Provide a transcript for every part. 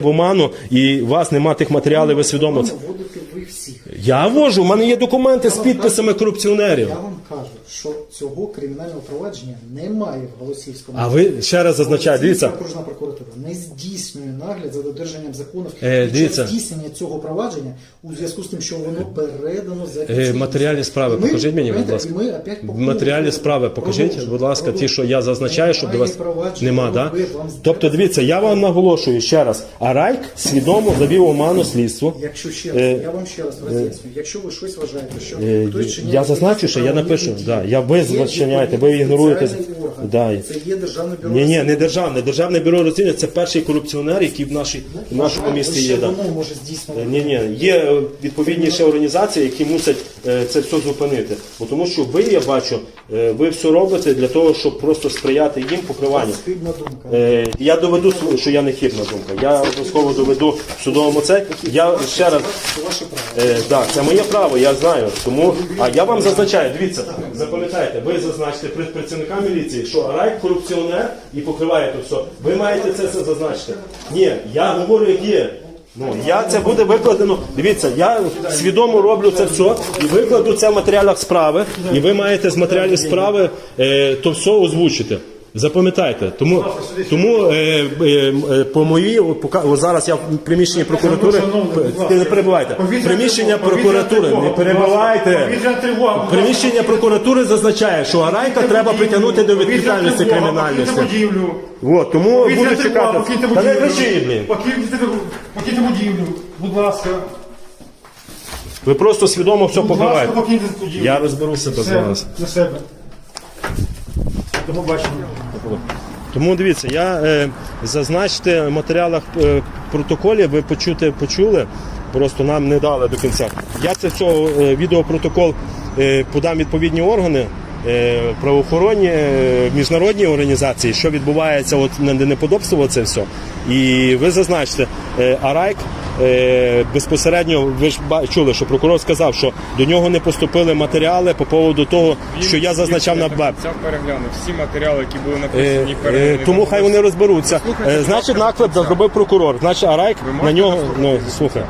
в оману і у вас нема тих матеріалів, ви свідомо це. Вводите ви всіх. Я вожу, у мене є документи з підписами корупціонерів. Я вам кажу, що цього кримінального провадження немає в Голосівському. А ви ще раз зазначаєте, дивіться, Окружна прокуратура не здійснює нагляд за додержанням законів Е, під дивіться. здійснення цього провадження у зв'язку з тим, що воно передано за Е, матеріальні справи Ми- покажіть мені, будь ласка. ми опять повторюємо. справи покажіть, Продовжуємо, будь ласка, ті, що я зазначаю, щоб до вас Немає провадження, нема, да? ви- вам Тобто, дивіться, я вам наголошую ще раз, а Райк свідомо завів оману слідству. Якщо ще раз, Е, я вам ще раз роз'яснюю, якщо ви щось вважаєте, що Е, хтось чиняє я зазначу, що я напишу, да, я ви є зачиняєте, ви відповідний ігноруєте. спеціальний орган, Да. Це є державне бюро. Ні, ні, не державне. Державне бюро розслідування це перший корупціонер, який в нашій в нашому місті є. Да. може здійснювати. Ні, ні, є е, відповідні ще організації, які мусять е, це все зупинити. Бо тому що ви, я бачу, е, ви все робите для того, щоб просто сприяти їм покриванню. Хибна думка. Е, Я доведу, що я не хибна думка. Я обов'язково доведу в судовому це. Я ще раз. Це ваше право. Е, да, це моє право, я знаю. Тому, а я вам зазначаю, дивіться, запам'ятайте, ви зазначите працівника міліції, що Райк корупціонер і покриває то все. Ви маєте це все зазначити. Ні, я говорю, як є. Ну, я це буде викладено. Дивіться, я свідомо роблю це все і викладу це в матеріалах справи, і ви маєте з матеріалів справи е, то все озвучити. Запам'ятайте, тому тому е, е, е, по моїй пока зараз я в приміщенні прокуратури п- не перебувайте. Приміщення прокуратури не перебувайте. Приміщення прокуратури зазначає, що Арайка треба притягнути до відповідальності кримінальності. От тому буду чекати. Та не кричіть, блін. Покиньте, будівлю. Будь ласка. Ви просто свідомо все покриваєте. Я розберуся без вас. До побачення. Тому дивіться, я е, зазначте в матеріалах е, протоколів, ви почути, почули, просто нам не дали до кінця. Я це все е, відеопротокол е, подам відповідні органи. е, Правоохоронні е, міжнародні організації, що відбувається от на неподобство, це все. І ви зазначте, е, Арайк е, безпосередньо, ви ж чули, що прокурор сказав, що до нього не поступили матеріали по поводу того, що я зазначав на БЕП. Це переглянув всі матеріали, які були Е, написані е, тому хай вони розберуться. Е, Значить, наклеп зробив прокурор. Значить, Арайк на нього. Ну слухай.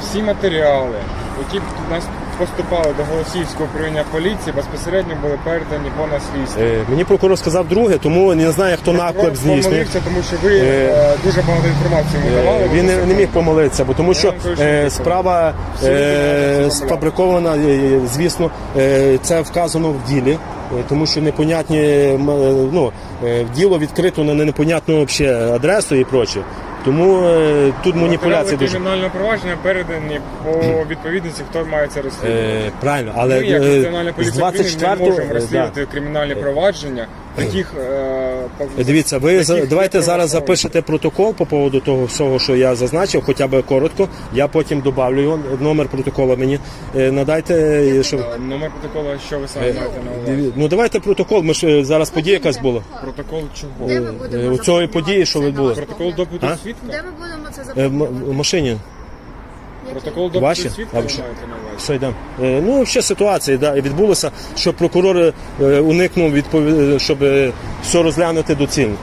всі матеріали, які нас поступали до Голосіївського управління поліції, безпосередньо були передані по наслідству. Е, Мені прокурор сказав друге, тому не знаю, хто наклеп здійснює. помилився, тому що ви е, дуже багато інформації йому давали. Е, Він не, не міг помилитися, бо тому що вам кажу, що е, не справа е, сфабрикована, е, звісно, е, це вказано в ділі, е, тому що непонятні м, е, ну, е, діло відкрито на непонятну адресу і проче. Тому е, тут маніпуляції Матеріали дуже. кримінальне провадження передані по відповідності, хто має це розслідувати. Е, правильно, але Ми, як е, Національна з поліція України, не 24 можемо е, розслідувати кримінальні провадження таких... е, Дивіться, ви за- таких давайте зараз запишете протокол по поводу того всього, що я зазначив, хоча б коротко. Я потім добавлю його. Номер протокола мені е, надайте. е, Щоб... Е, Номер протоколу, що ви саме маєте на увазі? Диві- Ну давайте протокол. Ми ж е, зараз подія якась була. Протокол чого? Де ми Е, будемо у цієї події, що заповнювати відбулося? це Протокол допиту А? свідка? Де ми будемо це Е, м- в машині. Протокол допиту Ваші? свідка ви що? маєте на увазі? Все йдемо. Е, Ну, ще ситуація да, і відбулася, що прокурор е, уникнув відпові... щоб е, все розглянути доцільно.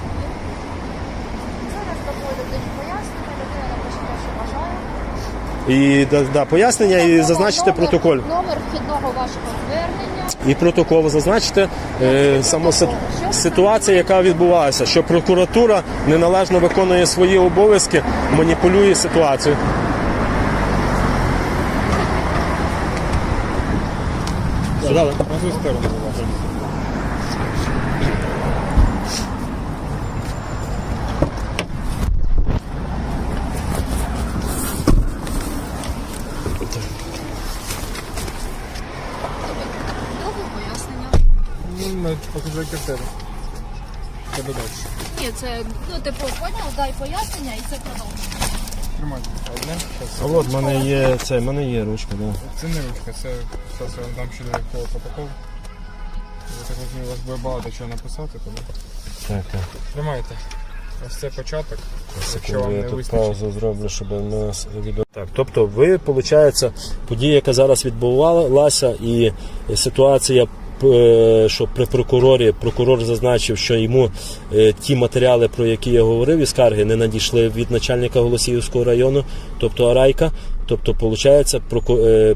Зараз доходить пояснення, людина напише що бажає. І да, да, пояснення і зазначити Номер- протоколь. Номер вхідного вашого звернення. І протокол зазначити е, саме си- ситуація, яка відбувалася, що прокуратура неналежно виконує свої обов'язки, маніпулює ситуацію. Сюди, да? На ту сторону. Довго пояснення. Ну, картину. Тебе далі. Ні, це, ну, типу, поняв, дай пояснення і це продовження. Тримайте. Одне. А от в мене є це, в мене є ручка, да. Це не ручка, це зараз я вам дам ще додатковий протокол. Я так розумію, у вас буде багато чого написати, тому Так, так. тримайте. Ось це початок. Якщо Секунду, вам я не тут вистачить. паузу зроблю, щоб у нас відео. Так, тобто ви, виходить, подія, яка зараз відбувалася, і ситуація що при прокурорі прокурор зазначив, що йому е, ті матеріали, про які я говорив, і скарги не надійшли від начальника Голосіївського району, тобто Арайка. Тобто, виходить,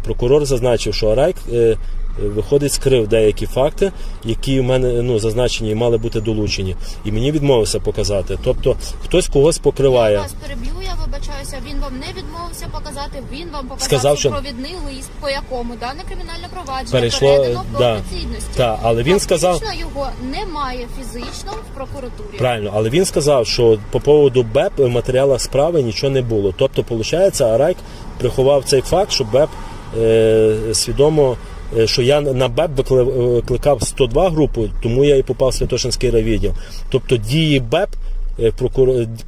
прокурор зазначив, що Арайк е, виходить, скрив деякі факти, які в мене ну, зазначені і мали бути долучені. І мені відмовився показати. Тобто хтось когось Я покриває. вас переб'ю, я вибачаюся. Він вам не відмовився показати. Він вам показав Сказав, що- провідний лист, по якому дане кримінальне провадження Перейшло, передано в да. офіційності. Але він сказав- його немає фізично в прокуратурі. Правильно, але він сказав, що по поводу БЕП в матеріалах справи нічого не було. Тобто, виходить, Арайк приховав цей факт, що БЕП е, свідомо. Е, Що я на БЕП викли- викликав 102 групу, тому я і попав в Святошинський райвідділ. Тобто дії БЕП, е,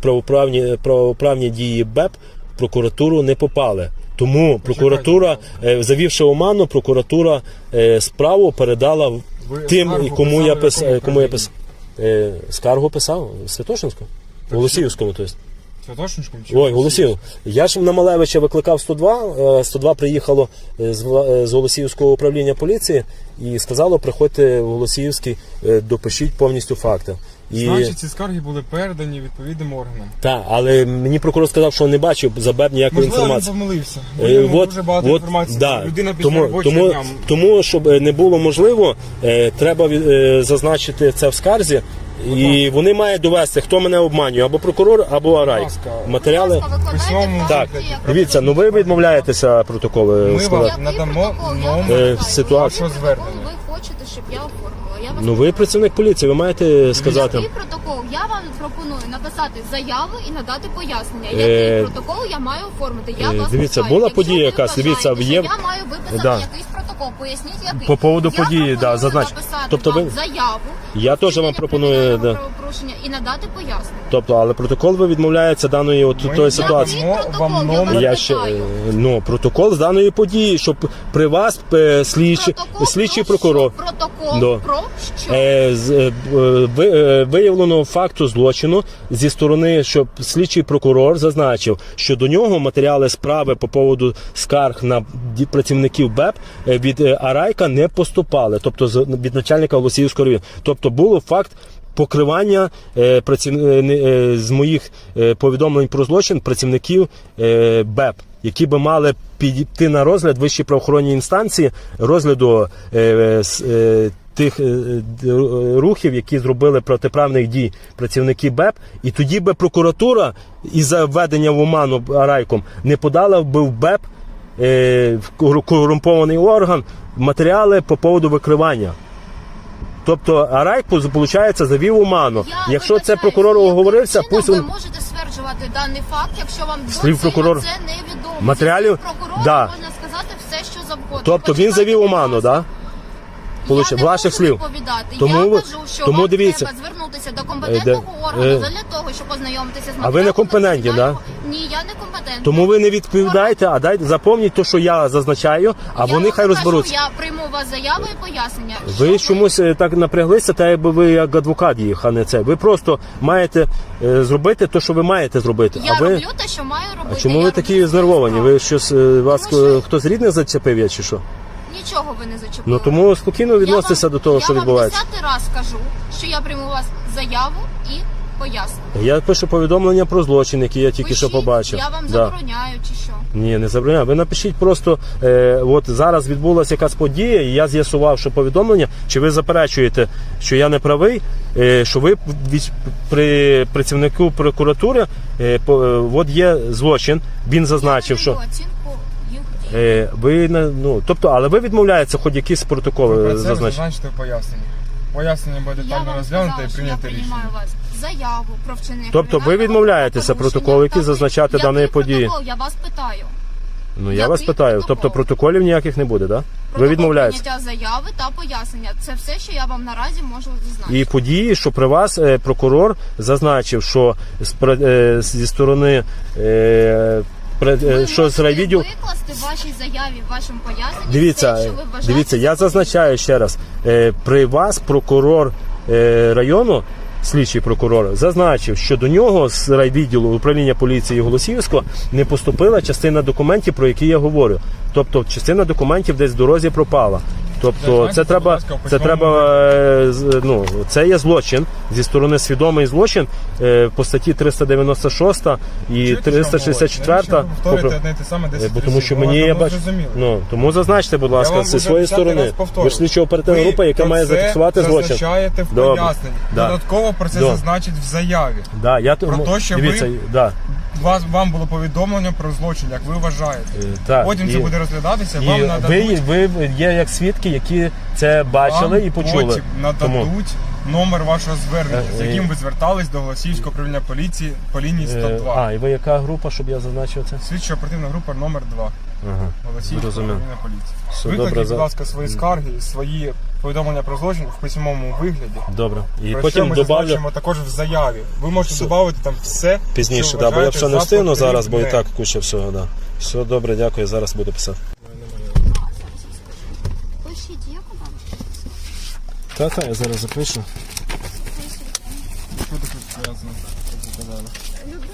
правоправні, правоправні дії БЕП в прокуратуру не попали. Тому прокуратура, е, завівши оману, прокуратура е, справу передала Ви тим, скаргу кому я писав. Кому я писав. Е, скаргу писав Святошинську? В Голосіївському, тобто. Святошинському чи Ой, Голосів. Я ж на Малевича викликав 102. е, 102 приїхало е, з, Вла- е, з Голосіївського управління поліції і сказало, приходьте в Голосіївський, е, допишіть повністю факти. І... Значить, ці скарги були передані відповідним органам. Так, але мені прокурор сказав, що не бачив за БЕП ніякої Можливо, він інформації. помилився. Е, Бо от, дуже багато от, інформації. Да, Людина після тому, робочого тому, дня. тому, щоб е, не було можливо, е, треба е, зазначити це в скарзі. І вони мають довести, хто мене обманює, або прокурор, або Арай. Матеріали. Так, дивіться, ну ви відмовляєтеся протоколи Ми вам надамо Е, ситуацію. Вашого звернення. Ви хочете, щоб я оформила? Ну ви працівник поліції, ви маєте сказати. Який протокол? Я вам пропоную написати заяву і надати пояснення. Е, Який протокол я маю оформити? Я е, вас дивіться, питаю. була Якщо подія ви якась, дивіться, вважаєте, є- що Я маю виписати Да. якийсь протокол. Поясніть, який. По поводу я події, да, пропоную зазнач- написати тобто ви- заяву. Я теж вам вчинення пропоную, кримінального да. правопорушення і надати пояснення. Тобто, але протокол ви відмовляєтеся даної от Ми- тої ситуації. Який Надамо протокол? Я номер. Я ще е, ну протокол з даної події, щоб при вас е, слідчий Протокол слідчий про прокурор. що? Протокол Да. про Е, е, е, факту злочину зі сторони, щоб слідчий прокурор зазначив, що до нього матеріали справи по поводу скарг на працівників БЕП від Арайка не поступали, тобто від начальника Голосіївського району. Тобто було факт. Покривання е, праців... е, з моїх е, повідомлень про злочин працівників е, БЕП, які би мали підійти на розгляд вищій правоохоронній інстанції розгляду е, е, тих е, рухів, які зробили протиправних дій працівники БЕП, і тоді би прокуратура із введення в оману Арайком не подала би в БЕП е, в корумпований орган матеріали по поводу викривання. Тобто Арайк, виходить, завів оману. Я Якщо це прокурор оговорився, пусть ви можете стверджувати даний факт, якщо вам Слів прокурор- це невідомо. Матеріалів- слів прокурора Да. можна сказати все, що завгодно. Тобто він завів будь оману, ласка. Получ- Я не ваших можу слів. відповідати. Тому я ви- кажу, що тому вам дивіться. треба звернутися до компетентного Е, де- органу е, для того, щоб ознайомитися з А ви не матеріалами компетентні, кримінального- Ні, я не компетентна. Тому ви не відповідаєте, а дайте запомніть те, що я зазначаю, а Я вони вам хай покажу, розберуться. Я прийму у вас заяву і пояснення. Ви що чомусь е, так напряглися, та якби ви як адвокат їх, а не це. Ви просто маєте е, зробити те, що ви маєте зробити. Я а ви роблю те, що маю робити. а чому я ви роблю такі свою знервовані? справу. Ви щось е, вас Тому що- е, хтось рідний зачепив я чи що? Нічого ви не зачепили. Ну тому спокійно відноситеся до того, що відбувається. Я вам десятий раз кажу, що я прийму у вас заяву і поясню. Я пишу повідомлення про злочин, який я тільки що Пишіть, побачив. Я вам Да. забороняю чи що. Ні, не забороняю. Ви напишіть просто, е, от зараз відбулася якась подія, і я з'ясував, що повідомлення, чи ви заперечуєте, що я не правий, е, що ви від- при працівнику прокуратури, е, по, е, от є злочин, він зазначив, що. оцінку. Е, ви не ну, тобто, але ви відмовляєтеся хоч якісь Ви протоколи про це зазначити. зазначите в поясненні. Пояснення буде Я детально вам сказала, і що я прийняти приймаю рішення. вас заяву про вчинення Тобто ви кримінального відмовляєтеся правопорушення. протокол, який Так, зазначати який даної події? протокол? Я вас питаю. Ну я Який вас питаю, протокол? тобто протоколів ніяких не буде, так? Да? Ви Протокол відмовляєтеся. прийняття заяви та пояснення. Це все, що я вам наразі можу зізнати. І події, що при вас е, прокурор зазначив, що з, пре- е, зі сторони е, е, що з райвідділ. викласти в вашій заяві, в вашому поясненні Дивіться, все, що ви вважаєте дивіться, я зазначаю ще раз. Е, при вас прокурор е, району. Слідчий прокурор зазначив, що до нього з райвідділу управління поліції Голосіївського не поступила частина документів, про які я говорю. Тобто частина документів десь в дорозі пропала. Тобто це треба, це треба, е, з- ну це є злочин зі сторони свідомий злочин е, по статті 396 і 364. говорять? Навіщо ви повторюєте попро- одне й те саме Е, 10 Бо тому що мені я бачу. Ну тому зазначте, будь ласка, вам зі вже своєї десятий сторони. раз повторюю. Ви ж слідчо оперативна група, яка має зафіксувати злочин. зазначаєте в Добре. поясненні. Да. Додатково про це зазначить в заяві. Да, я Про тому- те, що дивіться, ви- да, Вас вам було повідомлення про злочин, як ви вважаєте. е, так, Потім і- це буде розглядатися. І вам ви, нададуть, ви є як свідки, які це бачили вам і почули. Потім нададуть Тому номер вашого звернення, з Е, е. яким ви звертались до Голосіївського управління поліції по лінії Е, 102. А, і ви яка група, щоб я зазначив це? Слідчо оперативна група номер 2 Ага. Голосіївського управління поліції. Все добре, будь ласка, свої скарги, свої повідомлення про злочин в письмовому вигляді. Добре. І Про що ми добавлю зазначимо також в заяві. Ви можете додати там все пізніше, що да, бо я вважаєте все не за встигну зараз, бо і потрібне. так куча всього. Да. Все добре, дякую. Зараз буду писати. Пишіть, як вам? Та, та, я зараз запишу. Що тут сказали? Людина.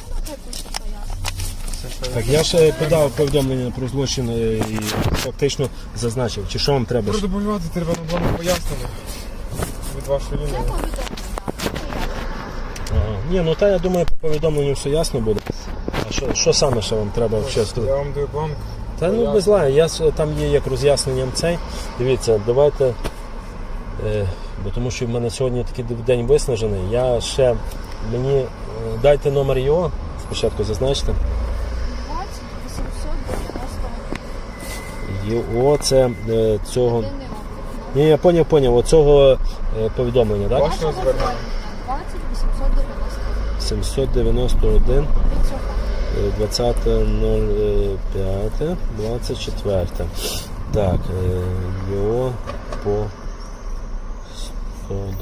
Так, я ще подав повідомлення про злочин е, і фактично зазначив. Чи що вам треба? Продублювати треба на плану пояснення від вашої лінії. Повідомлення. Ага. Ні, ну та я думаю, по повідомленню все ясно буде. А що, що саме ще вам треба Я вчасно? вам даю бланк. Та ну не знаю, я с- там є як роз'ясненням цей. Дивіться, давайте. Е, бо тому що в мене сьогодні такий день виснажений. Я ще мені е, дайте номер його, спочатку зазначте. 20 890 ЙО це е, цього. Ні, я поняв, поняв, оцього повідомлення, так? Вашого звернення. 791 20.05, 24. Так, е, ЙО по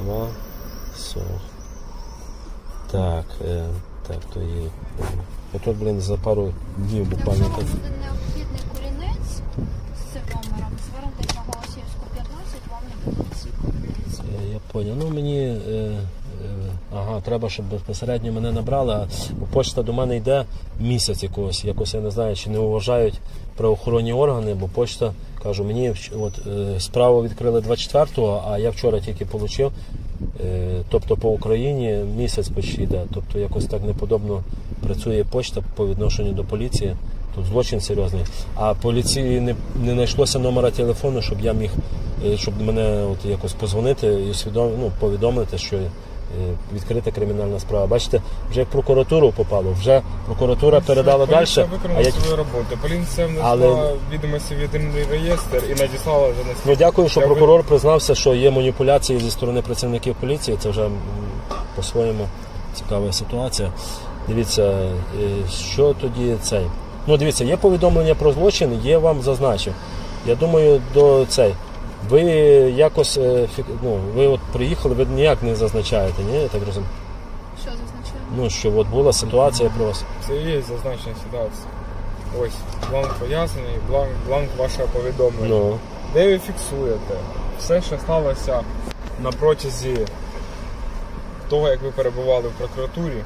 102 40. Так, е, так, то є. Ото, блін, за пару днів буквально так. буде необхідний корінець з цим номером, звернутися на Голосіївську 15, вам не ці. Е, Я поняв. Ну мені. Е, е, ага, треба, щоб безпосередньо мене набрали, а почта до мене йде місяць якогось. Якось я не знаю, чи не вважають правоохоронні органи, бо почта, кажу, мені от, е, справу відкрили 24-го, а я вчора тільки отримав. Е, тобто по Україні місяць почти йде. Тобто якось так неподобно працює почта по відношенню до поліції. Тут злочин серйозний. А поліції не, не знайшлося номера телефону, щоб я міг, е, щоб мене от якось позвонити і усвідом, ну, повідомити, що відкрита кримінальна справа. Бачите, вже як прокуратуру попало, вже прокуратура передала далі. Поліція виконала свою роботу. Поліція внесла Але- відомості в єдиний реєстр і надіслала вже на Ну, дякую, що Я ви- прокурор признався, що є маніпуляції зі сторони працівників поліції. Це вже м, по-своєму цікава ситуація. Дивіться, е, що тоді цей. Ну, дивіться, є повідомлення про злочин, є вам зазначив. Я думаю, до цей. Ви якось е, ну, ви от приїхали, ви ніяк не зазначаєте, ні? Я так розумію. Що зазначає? Ну, що от була ситуація про вас. Це і є зазначена ситуація. Ось бланк пояснення і бланк, бланк вашого повідомлення. Ну, Де ви фіксуєте все, що сталося на протязі того, як ви перебували в прокуратурі,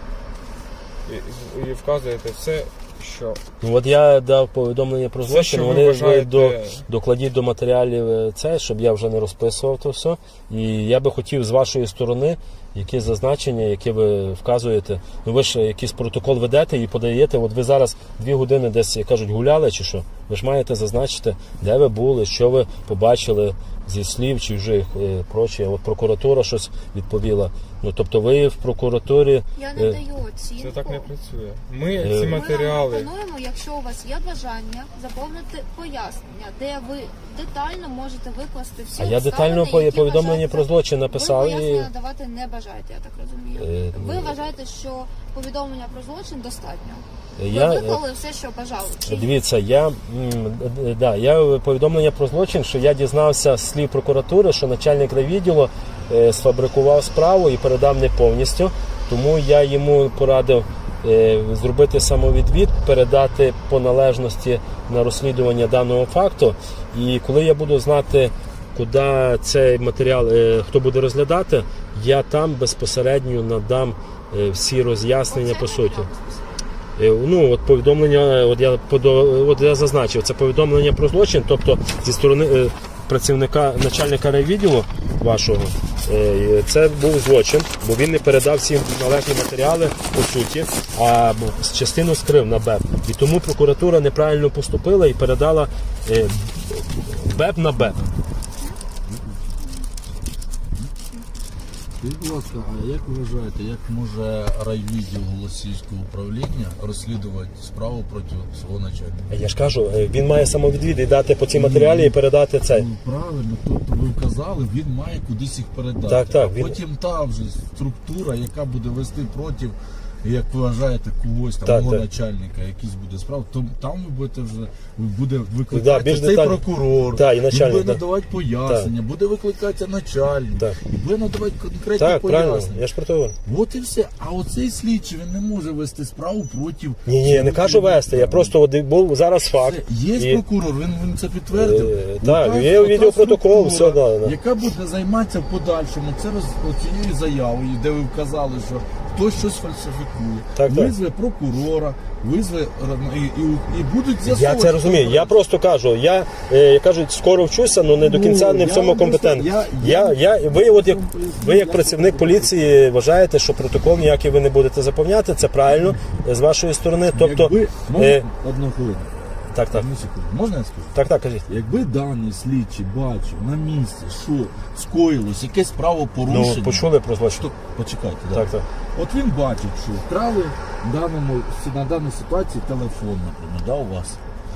і, і вказуєте все, що ну от я дав повідомлення про злочин, що ви вони вважаєте- до, докладіть до матеріалів е, це, щоб я вже не розписував то все. І я би хотів з вашої сторони які зазначення, які ви вказуєте. Ну ви ж якийсь протокол ведете і подаєте. От ви зараз дві години десь як кажуть гуляли чи що. Ви ж маєте зазначити, де ви були, що ви побачили зі слів чи вже е. От прокуратура щось відповіла. Ну тобто ви в прокуратурі. Я Е, не даю оцінку. це так не працює. Ми Е, ці Ми матеріали. пропонуємо, якщо у вас є бажання, заповнити пояснення, де ви детально можете викласти всі А я обставини, детально по- які повідомлення вважаєте- про злочин написав Ви і давати не бажаєте, я так розумію. Е, Ви вважаєте, що повідомлення про злочин достатньо. Я е, все, що бажали. Дивіться, я, е, да, я повідомлення про злочин, що я дізнався з слів прокуратури, що начальник райвідділу е, сфабрикував справу і передав не повністю. Тому я йому порадив е, зробити самовідвід, передати по належності на розслідування даного факту. І коли я буду знати, куди цей матеріал е, хто буде розглядати, я там безпосередньо надам е, всі роз'яснення по суті. Е, Ну, от повідомлення, от я от я зазначив, це повідомлення про злочин, тобто зі сторони, е, працівника начальника райвідділу вашого. Е, Це був злочин, бо він не передав всі належні матеріали по суті, а частину скрив на БЕП. І тому прокуратура неправильно поступила і передала е, БЕП на БЕП. Скажіть, будь ласка, а як ви вважаєте, як може райвідділ Голосіївського управління розслідувати справу проти свого начальника? Я ж кажу, е, він має самовідвід і дати по цій матеріалі і передати це. Ну, правильно, тобто ви вказали, він має кудись їх передати. Так, так, він- Потім та вже структура, яка буде вести проти, як ви вважаєте, когось там Так, мого так. начальника, якийсь буде справ, то там ви будете вже ви буде Да, більш цей детально. прокурор, Так, і він начальник, буде да. надавати пояснення, буде викликатися начальник, Так. і буде надавати конкретні Так, правильно, пояснення. я ж про говорю. От і все. А оцей слідчий він не може вести справу проти. Ні, ні, я не кажу вести. Я просто от був зараз факт. Є І- прокурор, він, він це підтвердив. Е, так, Яка- є яка відеопротокол, структура, все, да, да. Яка буде займатися в подальшому це роз, цією заявою, де ви вказали, що хтось щось фальсифікує. Так, так. визве прокурора, визве р- і, і, і будуть Я з'ясовувати. це розумію. Я просто кажу, я, е, як кажуть, скоро вчуся, але не до Ну, кінця не в я цьому вам компетентний. просто- Я, я- я, ви, от як, ви як працівник поліції вважаєте, що протокол ніякий ви не будете заповняти, це правильно е, з вашої сторони. Тобто, Якби, можна е, одну хвилину. так, так, Одну секунду. Можна я скажу? так, так, кажіть. Якби даний слідчий бачив на місці, що скоїлось, якесь правопорушення. Ну, почули про злочин. То, почекайте, да. Так, так. От він бачить, що вкрали в даному, на даній ситуації телефон, наприклад, да, у вас.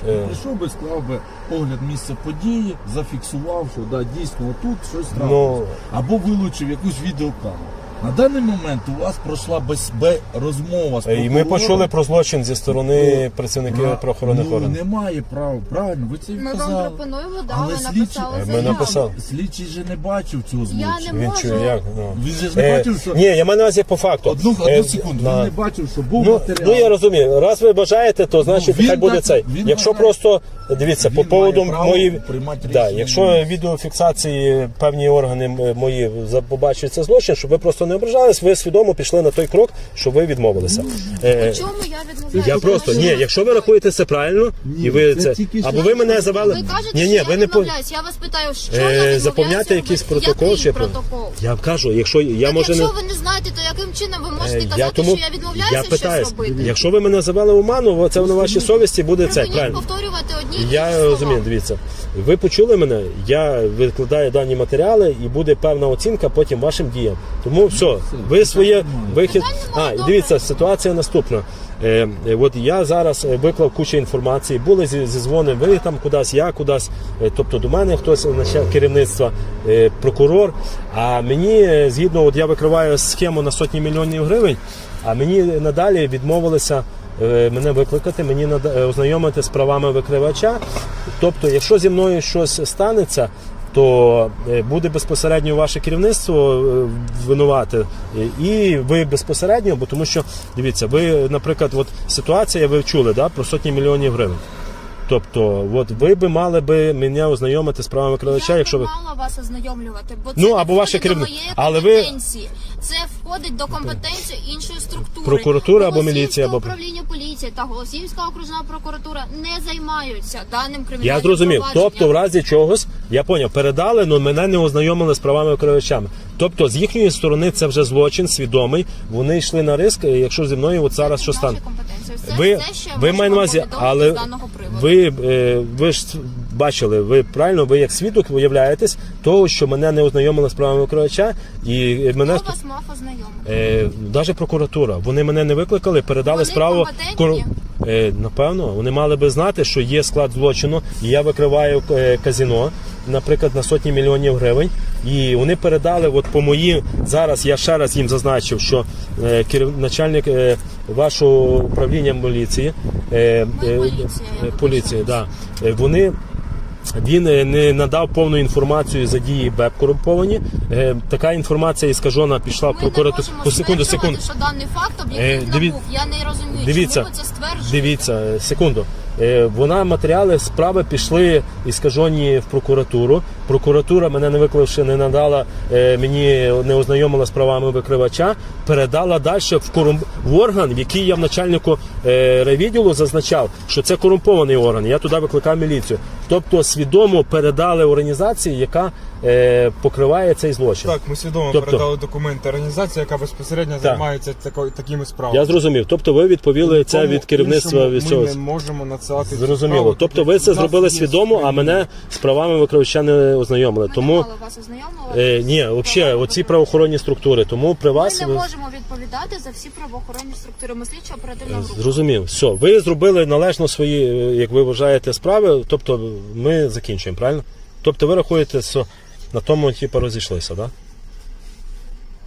Е. Прийшов би, склав би огляд місця події, зафіксував, що да, дійсно тут щось Ну. трапилось. Або вилучив якусь відеокамеру. На даний момент у вас пройшла без, без розмова з Е, І ми прокурором. почули про злочин зі сторони працівників Пра- правоохоронних ну, органів. немає права, правильно, ви це Ми вказали. вам пропонуємо, да, Але ви написали Ми заяву. написали. Слідчий же не бачив цього злочину. Я не Він можу. чує, як? Ну. Він же ж не Е, бачив, що Ні, я маю на увазі по факту. одну, одну Е, секунду, на- він не бачив, що був Ну, матеріал. ну я розумію. Раз ви бажаєте, то значить він хай буде так- цей. він Якщо вважає- просто дивіться, Він по поводу має право мої приймати да, рішення. якщо відеофіксації певні органи м- мої за- побачать це злочин, щоб ви просто не ображались, ви свідомо пішли на той крок, що ви відмовилися. Е, чому я відмовляюся? я просто ні, якщо ви рахуєте це правильно, Ні, і ви це це або ви мене завели. Ви кажете, ні, що ні, я ви не по відмовляюсь. Я вас питаю, що Е, я відмовляюся заповняти якийсь протокол Який чи про- протокол? я кажу, якщо я Так, може не якщо ви не знаєте, то яким чином ви можете Е, казати, я тому що я відмовляюся я питаюсь, щось робити? якщо ви мене завели в оману, це на вашій совісті буде це Припиніть правильно. повторювати одні й ті ж Я слова. розумію, дивіться. Ви почули мене, я викладаю дані матеріали і буде певна оцінка потім вашим діям. Тому все, ви своє вихід. А, і дивіться, ситуація наступна. Е, е, от я зараз е, виклав кучу інформації, були зі, зізвони, ви там кудись, я кудись, е, тобто до мене хтось наче- керівництва, е, прокурор. А мені е, згідно, от я викриваю схему на сотні мільйонів гривень, а мені надалі відмовилися е, мене викликати, мені е, ознайомити з правами викривача. Тобто, якщо зі мною щось станеться, то е, буде безпосередньо ваше керівництво е, винувати, Е, і ви безпосередньо, бо тому що дивіться, ви, наприклад, от ситуація, ви чули да, про сотні мільйонів гривень. Тобто, от ви би мали би мене ознайомити з правами викривача, Я якщо не ви. мала вас ознайомлювати, бо це Ну, або ваше входить керівник- до моєї але ви- компетенції. Це входить до компетенції іншої структури. Прокуратура або Голосіївське міліція, або- управління поліції та Голосіївська окружна прокуратура не займаються даним кримінальним Я зрозумів. провадженням. Тобто, в разі чогось, я поняв, передали, але мене не ознайомили з правами викривачами. Тобто, з їхньої сторони це вже злочин свідомий. Вони йшли на риск, е, якщо зі мною от зараз що стане. Ви, все, що ви маєте на увазі, але приводу. ви, е, ви ж бачили, ви правильно, ви як свідок виявляєтесь того, що мене не ознайомили з правами викривача, і мене Хто вас мав ознайомити? Е, навіть прокуратура. Вони мене не викликали, передали Вони справу. компетентні? Е, напевно, вони мали би знати, що є склад злочину, і я викриваю казіно, наприклад, на сотні мільйонів гривень. І вони передали, от по мої зараз я ще раз їм зазначив, що е, керів, начальник е, вашого управління поліції, е, е, поліція, е, поліції, да, е, вони. Він е, не надав повну інформацію за дії БЕП корумповані. Е, Така інформація іскажена пішла прокуратуру. секунду, секунду. що даний факт Е, диві- був. Я не розумію, Дивіться, чому ви це стверджуєте. дивіться, е, секунду. Е, Вона матеріали справи пішли іскажені в прокуратуру. Прокуратура мене не виклавши, не надала е, мені не ознайомила з правами викривача, передала далі в корум... в орган, в який я в начальнику е, райвідділу зазначав, що це корумпований орган. Я туди викликав міліцію. Тобто свідомо передали організації, яка е, покриває цей злочин. Так, ми свідомо Тобто- передали документи організації, яка безпосередньо займається тако- такими справами. Я зрозумів. Тобто ви відповіли це від керівництва іншому військового. Ми не можемо надсилати цю Зрозуміло. справу, Тобто ви це нас зробили є свідомо, а мене з правами викривача не ознайомили. Ми Тому не мали вас ознайомлювати. е, ні, взагалі, оці правоохоронні структури. Тому при вас Ми не ви- можемо відповідати за всі правоохоронні структури. Ми слідчо оперативна група. зрозумів. Все, ви зробили належно свої, е, як ви вважаєте, справи. Тобто ми закінчуємо, правильно? Тобто ви рахуєте, що на тому типу розійшлися, так?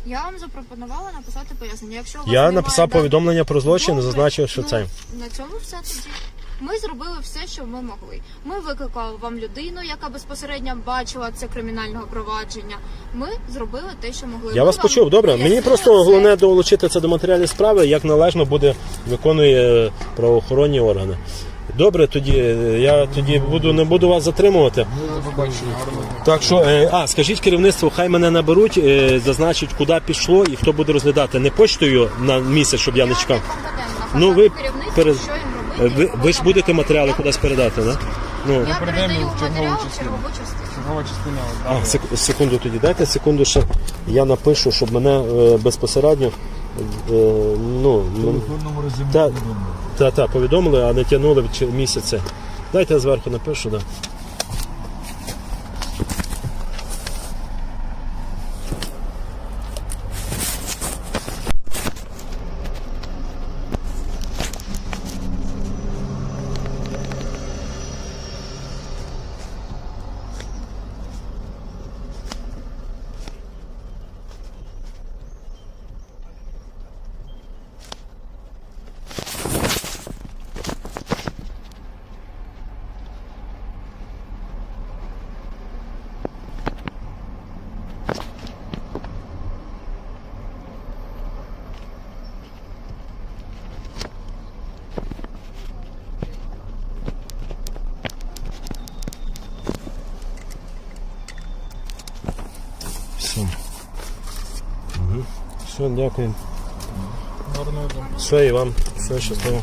Я вам запропонувала написати пояснення. Якщо у вас Я немає написав даних- повідомлення про злочин, Добре. зазначив, що Ну, це. На цьому все тоді. Ми зробили все, що ми могли. Ми викликали вам людину, яка безпосередньо бачила це кримінального провадження. Ми зробили те, що могли. Я Ми вас вам почув, добре. Мені пояснили просто все. головне долучити це до матеріалів справи, як належно буде виконує правоохоронні органи. Добре, тоді е, я тоді буду не буду вас затримувати. Так що, е, а скажіть керівництву, хай мене наберуть, е, зазначить, куди пішло і хто буде розглядати. Не почтою на місяць, щоб я не чекав. Ну ви перед що їм робити, ви, ви ж будете матеріали кудись передати, да? Ну Я Передаємо передаю в чергову матеріал частину. чергову частину. Чергова частина. а, сек- секунду тоді. Дайте секунду ще. Я напишу, щоб мене е, безпосередньо е, ну, В телефонному режимі Та-. Та, та, повідомили, а не тягнули чи- місяці. Дайте я зверху напишу, да. Все. Угу. Все, дякую. Гарного дня. Все, і вам. Все щасливо.